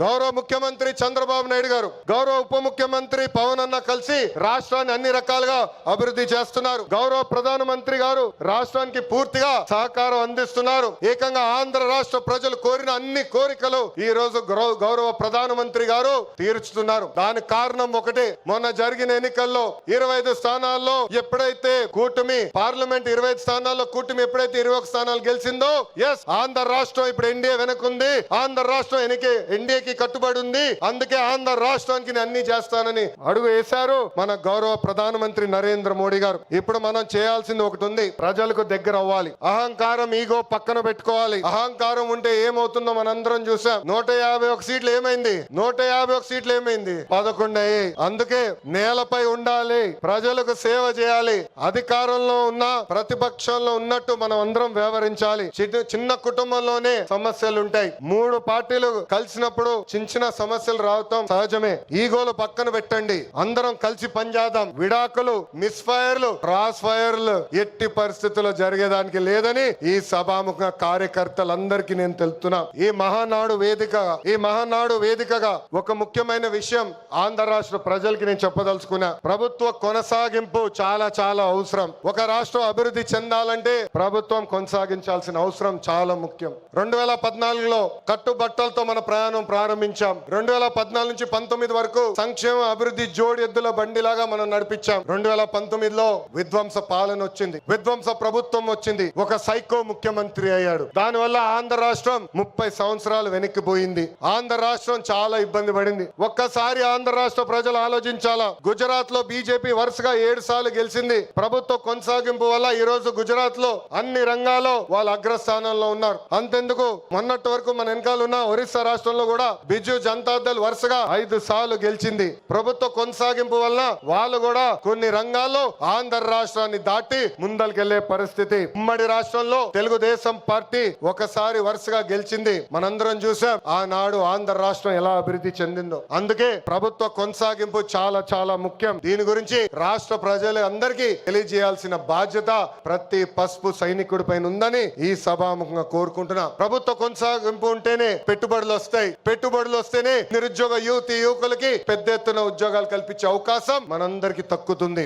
గౌరవ ముఖ్యమంత్రి చంద్రబాబు నాయుడు గారు గౌరవ ఉప ముఖ్యమంత్రి పవన్ అన్న కలిసి రాష్ట్రాన్ని అన్ని రకాలుగా అభివృద్ధి చేస్తున్నారు. గౌరవ ప్రధానమంత్రి గారు రాష్ట్రానికి పూర్తిగా సహకారం అందిస్తున్నారు. ఏకంగా ఆంధ్ర రాష్ట్ర ప్రజలు కోరిన అన్ని కోరికలు ఈ రోజు గౌరవ- గౌరవ ప్రధానమంత్రి గారు తీర్చుతున్నారు. దానికి కారణం ఒకటి మొన్న జరిగిన ఎన్నికల్లో ఇరవై ఐదు స్థానాల్లో ఎప్పుడైతే కూటమి పార్లమెంట్ ఇరవై ఐదు స్థానాల్లో కూటమి ఎప్పుడైతే ఇరవై ఒక స్థానాలు గెలిచిందో ఎస్ ఆంధ్ర రాష్ట్రం ఇప్పుడు ఎన్డీఏ వెనకుంది. ఆంధ్ర రాష్ట్రం ఎన్నికే ఎన్డీఏకి కట్టుబడి ఉంది. అందుకే ఆంధ్ర రాష్ట్రానికి నేను అన్ని చేస్తానని అడుగు వేశారు మన గౌరవ ప్రధానమంత్రి నరేంద్ర మోడీ గారు. ఇప్పుడు మనం చేయాల్సింది ఒకటి ఉంది. ప్రజలకు దగ్గర అవ్వాలి. అహంకారం ఈగో పక్కన పెట్టుకోవాలి. అహంకారం ఉంటే ఏమవుతుందో మనందరం చూసాం. నూట యాభై ఒక సీట్లు ఏమైంది? నూట యాభై ఒక సీట్లు ఏమైంది? పదకొండు అయ్యాయి. అందుకే నేలపై ఉండాలి. ప్రజలకు సేవ చేయాలి. అధికారంలో ఉన్న ప్రతిపక్షంలో ఉన్నట్టు మనం అందరం వ్యవహరించాలి. చిన్న చిన్న కుటుంబంలోనే సమస్యలు ఉంటాయి మూడు పార్టీలు కలిసినప్పుడు చిన్న చిన్న సమస్యలు రావటం సహజమే. ఈగోలు పక్కన పెట్టండి. అందరం కలిసి పనిచేద్దాం విడాకులు మిస్ ఫైర్లు క్రాస్ ఫైర్లు ఎట్టి పరిస్థితుల్లో జరిగేదానికి లేదని ఈ సభాముఖ కార్యకర్తలందరికీ నేను తెలుపుతున్నా. ఈ మహానాడు వేదిక ఈ మహానాడు వేదికగా ఒక ముఖ్యమైన విషయం ఆంధ్ర రాష్ట్ర ప్రజలకి నేను చెప్పదలుచుకున్నా. ప్రభుత్వ కొనసాగింపు చాలా చాలా అవసరం. ఒక రాష్ట్రం అభివృద్ధి చెందాలంటే ప్రభుత్వం కొనసాగించాల్సిన అవసరం చాలా ముఖ్యం. రెండు వేల పద్నాలుగులో కట్టుబట్టలతో మన ప్రయాణం ప్రారంభించాం. రెండు వేల పద్నాలుగు నుంచి పంతొమ్మిది వరకు సంక్షేమ అభివృద్ధి జోడి ఎద్దుల బండిలాగా మనం నడిపించాం. రెండు వేల పంతొమ్మిదిలో విధ్వంస పాలన వచ్చింది. విధ్వంస ప్రభుత్వం వచ్చింది. ఒక సైకో ముఖ్యమంత్రి అయ్యాడు. దానివల్ల ఆంధ్ర రాష్ట్రం ముప్పై సంవత్సరాలు వెనక్కిపోయింది ఆంధ్ర రాష్ట్రం చాలా ఇబ్బంది పడింది. ఒక్కసారి ఆంధ్ర రాష్ట్ర ప్రజలు ఆలోచించాలా? గుజరాత్లో బీజేపీ వరుసగా ఏడు సార్లు గెలిచింది. ప్రభుత్వ కొనసాగింపు వల్ల ఈ రోజు గుజరాత్లో అన్ని రంగాల్లో వాళ్ళు అగ్రస్థానంలో ఉన్నారు. అంతెందుకు? మొన్నటి వరకు మన వెనకాల ఉన్న ఒరిస్సా రాష్ట్రంలో కూడా బిజు జనతాదళ్ వరుసగా ఐదు సార్లు గెలిచింది. ప్రభుత్వ కొనసాగింపు వల్ల వాళ్ళు కూడా కొన్ని రంగాల్లో ఆంధ్ర రాష్ట్రాన్ని దాటి ముందరికెళ్ళే పరిస్థితి. ఉమ్మడి రాష్ట్రంలో తెలుగుదేశం పార్టీ ఒకసారి వరుసగా గెలిచింది. మనందరం చూసాం ఆనాడు ఆంధ్ర రాష్ట్రం ఎలా అభివృద్ధి చెందిందో. అందుకే ప్రభుత్వ కొనసాగింపు చాలా చాలా ముఖ్యం. దీని గురించి రాష్ట్ర ప్రజలు అందరికీ తెలియజేయాల్సిన బాధ్యత ప్రతి పసుపు సైనికుడి పైన ఉందని ఈ సభాముఖంగా కోరుకుంటున్నా. ప్రభుత్వ కొనసాగింపు ఉంటేనే పెట్టుబడులు వస్తాయి. పెట్టుబడులు వస్తేనే నిరుద్యోగ యువతి యువకులకి పెద్ద ఎత్తున ఉద్యోగాలు కల్పించే అవకాశం మనందరికీ తక్కుతుంది.